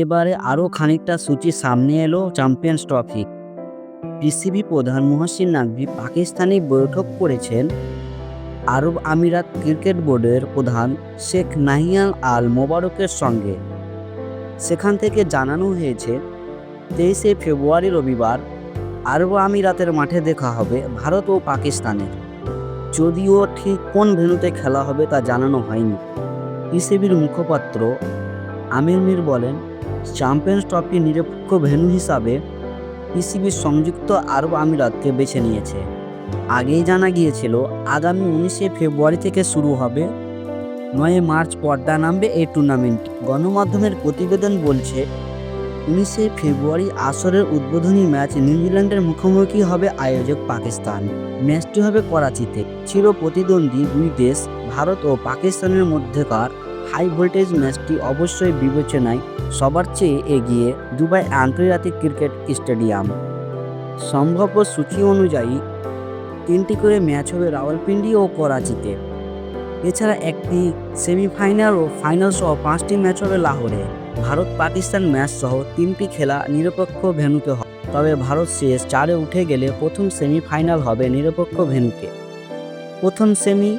এবারে আরও খানিকটা সূচি সামনে এলো চ্যাম্পিয়ন্স ট্রফি। পিসিবি প্রধান মহসিন নাকভি পাকিস্তানে বৈঠক করেছেন। আরব আমিরাত ক্রিকেট বোর্ডের প্রধান শেখ নাহিয়ান আল মোবারকের সঙ্গে। সেখান থেকে জানানো হয়েছে, তেইশে ফেব্রুয়ারি রবিবার আরব আমিরাতের মাঠে দেখা হবে ভারত ও পাকিস্তানের। যদিও ঠিক কোন ভেন্যুতে খেলা হবে তা জানানো হয়নি। পিসিবির মুখপাত্র আমির মির বলেন চ্যাম্পিয়ন্স ট্রফি নিরপেক্ষ ভেন্যু হিসাবে পিসিবি সংযুক্ত আরব আমিরাতকে বেছে নিয়েছে। আগেই জানা গিয়েছিল, আগামী উনিশে ফেব্রুয়ারি থেকে শুরু হবে নয় মার্চ পর্দা নামবে এই টুর্নামেন্ট। গণমাধ্যমের প্রতিবেদন বলছে, উনিশে ফেব্রুয়ারি আসরের উদ্বোধনী ম্যাচ নিউজিল্যান্ডের মুখোমুখি হবে আয়োজক পাকিস্তান। ম্যাচটি হবে করাচিতে। চির প্রতিদ্বন্দ্বী দুই দেশ, ভারত ও পাকিস্তানের মধ্যেকার হাই ভোল্টেজ ম্যাচটি অবশ্যই বিবেচনায় সবার চেয়ে এগিয়ে দুবাই আন্তর্জাতিক ক্রিকেট স্টেডিয়াম। সম্ভাব্য সূচি অনুযায়ী তিনটি করে ম্যাচ হবে রাওয়ালপিন্ডি ও করাচিতে। এছাড়া একটি সেমিফাইনাল ও ফাইনাল সহ পাঁচটি ম্যাচ হবে লাহোরে। ভারত পাকিস্তান ম্যাচ সহ তিনটি খেলা নিরপেক্ষ ভেন্যুতে হবে তবে ভারত শেষ চারে উঠে গেলে প্রথম সেমিফাইনাল হবে নিরপেক্ষ ভেন্যুতে প্রথম সেমি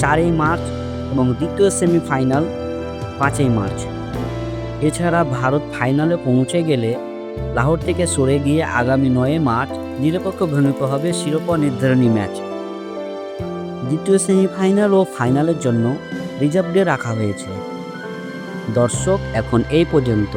চারই মার্চ এবং দ্বিতীয় সেমিফাইনাল পাঁচই মার্চ। এছাড়া ভারত ফাইনালে পৌঁছে গেলে লাহোর থেকে সরে গিয়ে আগামী নয় মার্চ নিরপেক্ষ ভূমিকা হবে শিরোপা নির্ধারণী ম্যাচ। দ্বিতীয় সেমিফাইনাল ও ফাইনালের জন্য রিজার্ভ ডে রাখা হয়েছে। দর্শক, এখন এই পর্যন্ত।